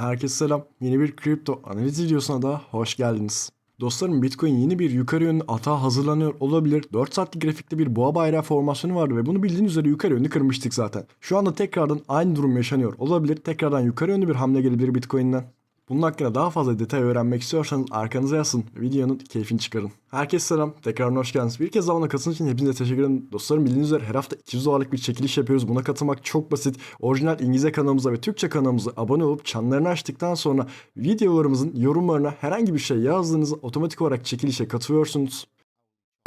Herkese selam. Yeni bir kripto analiz videosuna da hoş geldiniz. Dostlarım Bitcoin yeni bir yukarı yönlü atağa hazırlanıyor olabilir. 4 saatlik grafikte bir boğa bayrağı formasyonu vardı ve bunu bildiğiniz üzere yukarı yönlü kırmıştık zaten. Şu anda tekrardan aynı durum yaşanıyor olabilir. Tekrardan yukarı yönlü bir hamle gelebilir Bitcoin'den. Bunun hakkında daha fazla detay öğrenmek istiyorsanız arkanıza yazın. Videonun keyfini çıkarın. Herkese selam. Tekrar hoş geldiniz. Bir kez daha bana katılın için hepinize teşekkür ederim. Dostlarım bildiğiniz üzere her hafta 200 dolarlık bir çekiliş yapıyoruz. Buna katılmak çok basit. Orijinal İngilizce kanalımıza ve Türkçe kanalımıza abone olup çanlarını açtıktan sonra videolarımızın yorumlarına herhangi bir şey yazdığınızda otomatik olarak çekilişe katılıyorsunuz.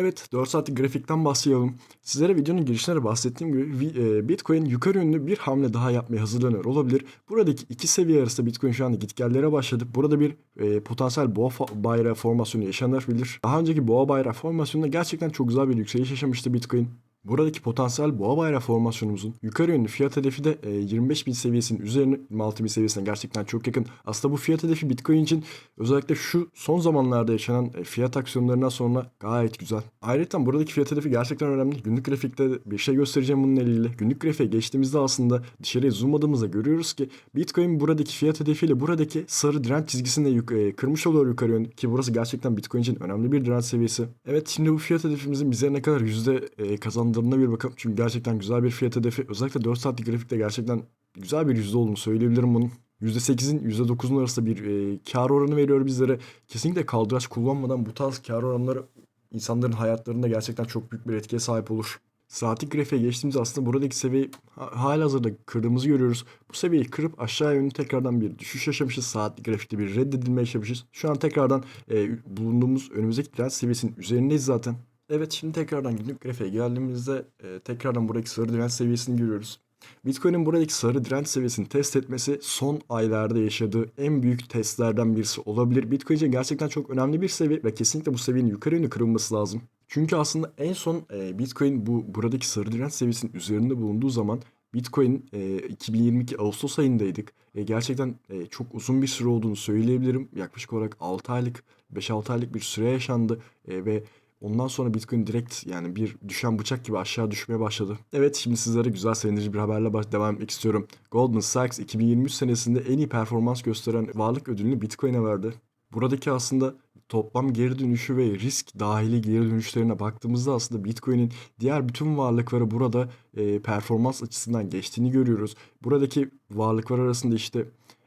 Evet 4 saatlik grafikten bahsedelim. Sizlere videonun girişinde de bahsettiğim gibi e, Bitcoin yukarı yönlü bir hamle daha yapmaya hazırlanıyor olabilir. Buradaki iki seviye arasında Bitcoin şu anda gitgellere başladı. Burada bir e, potansiyel boğa bayrağı formasyonu yaşanabilir. Daha önceki boğa bayrağı formasyonunda gerçekten çok güzel bir yükseliş yaşamıştı Bitcoin. Buradaki potansiyel boğa bayrağı formasyonumuzun yukarı yönlü fiyat hedefi de e, 25 bin seviyesinin üzerine 26 bin seviyesine gerçekten çok yakın. Aslında bu fiyat hedefi Bitcoin için özellikle şu son zamanlarda yaşanan e, fiyat aksiyonlarından sonra gayet güzel. Ayrıca buradaki fiyat hedefi gerçekten önemli. Günlük grafikte bir şey göstereceğim bunun eliyle. Günlük grafiğe geçtiğimizde aslında dışarıya zoomladığımızda görüyoruz ki Bitcoin buradaki fiyat hedefiyle buradaki sarı direnç çizgisini de e, kırmış oluyor yukarı yönlü ki burası gerçekten Bitcoin için önemli bir direnç seviyesi. Evet şimdi bu fiyat hedefimizin bize ne kadar yüzde e, kazandırdığına bir bakalım. Çünkü gerçekten güzel bir fiyat hedefi. Özellikle 4 saatlik grafikte gerçekten güzel bir yüzde olduğunu söyleyebilirim bunun. %8'in %9'un arasında bir e, kar oranı veriyor bizlere. Kesinlikle kaldıraç kullanmadan bu tarz kar oranları insanların hayatlarında gerçekten çok büyük bir etkiye sahip olur. Saatlik grafiğe geçtiğimizde aslında buradaki seviyeyi ha- halihazırda kırdığımızı görüyoruz. Bu seviyeyi kırıp aşağı yönlü tekrardan bir düşüş yaşamışız. Saatlik grafikte bir reddedilme yaşamışız. Şu an tekrardan e, bulunduğumuz önümüzdeki direnç seviyesinin üzerindeyiz zaten. Evet şimdi tekrardan günlük grafiğe geldiğimizde e, tekrardan buradaki sarı direnç seviyesini görüyoruz. Bitcoin'in buradaki sarı direnç seviyesini test etmesi son aylarda yaşadığı en büyük testlerden birisi olabilir. Bitcoin için gerçekten çok önemli bir seviye ve kesinlikle bu seviyenin yukarı yönlü kırılması lazım. Çünkü aslında en son e, Bitcoin bu buradaki sarı direnç seviyesinin üzerinde bulunduğu zaman Bitcoin e, 2022 Ağustos ayındaydık. E, gerçekten e, çok uzun bir süre olduğunu söyleyebilirim. Yaklaşık olarak 6 aylık, 5-6 aylık bir süre yaşandı e, ve Ondan sonra Bitcoin direkt yani bir düşen bıçak gibi aşağı düşmeye başladı. Evet şimdi sizlere güzel sevindirici bir haberle baş devam etmek istiyorum. Goldman Sachs 2023 senesinde en iyi performans gösteren varlık ödülünü Bitcoin'e verdi. Buradaki aslında toplam geri dönüşü ve risk dahili geri dönüşlerine baktığımızda aslında Bitcoin'in diğer bütün varlıkları burada e, performans açısından geçtiğini görüyoruz. Buradaki varlıklar arasında işte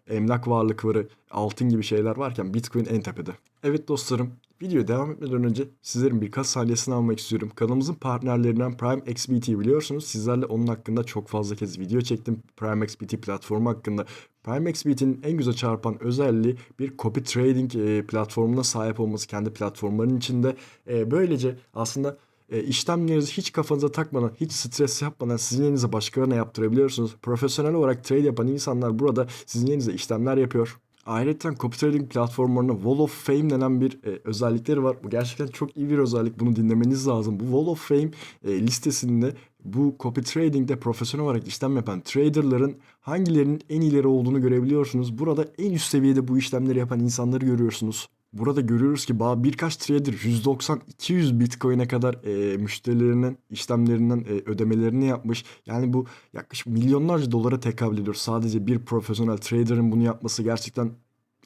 emlak varlıkları, altın gibi şeyler varken Bitcoin en tepede. Evet dostlarım, videoya devam etmeden önce sizlerin birkaç saniyesini almak istiyorum. Kanalımızın partnerlerinden Prime XBT biliyorsunuz. Sizlerle onun hakkında çok fazla kez video çektim. Prime XBT platformu hakkında. Prime XBT'nin en güzel çarpan özelliği bir copy trading e, platformuna sahip olması kendi platformlarının içinde. E, böylece aslında e, işlemlerinizi hiç kafanıza takmadan, hiç stres yapmadan sizin yerinize başkalarına yaptırabiliyorsunuz. Profesyonel olarak trade yapan insanlar burada sizin yerinize işlemler yapıyor. Ayrıca copy trading platformlarına Wall of Fame denen bir e, özellikleri var. Bu gerçekten çok iyi bir özellik. Bunu dinlemeniz lazım. Bu Wall of Fame e, listesinde bu copy trading'de profesyonel olarak işlem yapan traderların hangilerinin en ileri olduğunu görebiliyorsunuz. Burada en üst seviyede bu işlemleri yapan insanları görüyorsunuz. Burada görüyoruz ki birkaç trader 190-200 Bitcoin'e kadar e, müşterilerinin işlemlerinden e, ödemelerini yapmış. Yani bu yaklaşık milyonlarca dolara tekabül ediyor. Sadece bir profesyonel trader'ın bunu yapması gerçekten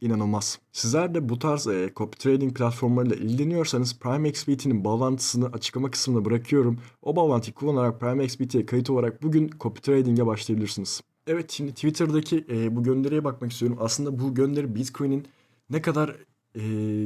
inanılmaz. Sizler de bu tarz e, copy trading platformlarıyla ilgileniyorsanız Prime XBT'nin bağlantısını açıklama kısmına bırakıyorum. O bağlantıyı kullanarak Prime XBT'ye kayıt olarak bugün copy trading'e başlayabilirsiniz. Evet şimdi Twitter'daki e, bu gönderiye bakmak istiyorum. Aslında bu gönderi Bitcoin'in ne kadar e,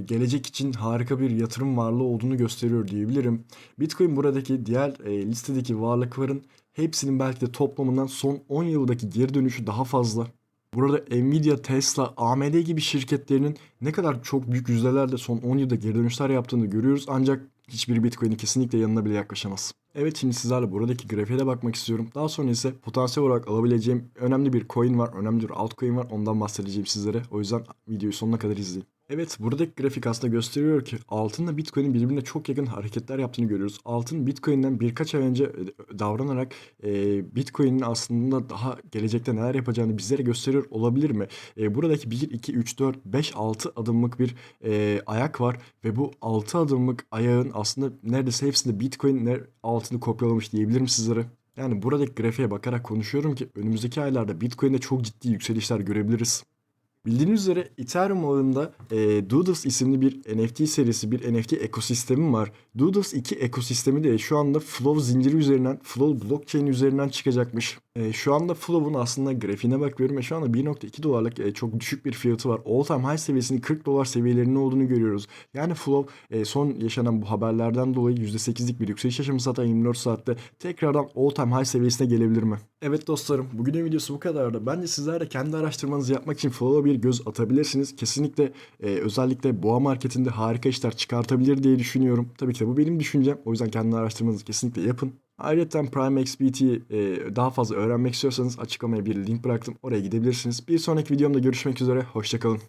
gelecek için harika bir yatırım varlığı olduğunu gösteriyor diyebilirim. Bitcoin buradaki diğer e, listedeki varlıkların hepsinin belki de toplamından son 10 yıldaki geri dönüşü daha fazla. Burada Nvidia, Tesla, AMD gibi şirketlerinin ne kadar çok büyük yüzdelerle son 10 yılda geri dönüşler yaptığını görüyoruz ancak hiçbir Bitcoin'in kesinlikle yanına bile yaklaşamaz. Evet şimdi sizlerle buradaki grafiğe de bakmak istiyorum. Daha sonra ise potansiyel olarak alabileceğim önemli bir coin var, önemli bir altcoin var. Ondan bahsedeceğim sizlere. O yüzden videoyu sonuna kadar izleyin. Evet buradaki grafik aslında gösteriyor ki altınla Bitcoin'in birbirine çok yakın hareketler yaptığını görüyoruz. Altın Bitcoin'den birkaç ay önce e, davranarak e, Bitcoin'in aslında daha gelecekte neler yapacağını bizlere gösteriyor olabilir mi? E, buradaki 1, 2, 3, 4, 5, 6 adımlık bir e, ayak var ve bu 6 adımlık ayağın aslında neredeyse hepsinde Bitcoin altını kopyalamış diyebilirim sizlere. Yani buradaki grafiğe bakarak konuşuyorum ki önümüzdeki aylarda Bitcoin'de çok ciddi yükselişler görebiliriz. Bildiğiniz üzere Ethereum ağında e, Doodles isimli bir NFT serisi, bir NFT ekosistemi var. Doodles 2 ekosistemi de şu anda Flow zinciri üzerinden, Flow blockchain üzerinden çıkacakmış. E, şu anda Flow'un aslında grafiğine bakıyorum ve şu anda 1.2 dolarlık e, çok düşük bir fiyatı var. All time high seviyesinin 40 dolar seviyelerinde olduğunu görüyoruz. Yani Flow e, son yaşanan bu haberlerden dolayı %8'lik bir yükseliş yaşaması hatta 24 saatte tekrardan all time high seviyesine gelebilir mi? Evet dostlarım bugünün videosu bu kadardı. Bence sizler de kendi araştırmanızı yapmak için Flow'a bir göz atabilirsiniz. Kesinlikle e, özellikle boğa marketinde harika işler çıkartabilir diye düşünüyorum. Tabii ki de bu benim düşüncem. O yüzden kendi araştırmanızı kesinlikle yapın. Ayrıca Prime XBT'yi e, daha fazla öğrenmek istiyorsanız açıklamaya bir link bıraktım. Oraya gidebilirsiniz. Bir sonraki videomda görüşmek üzere. Hoşçakalın.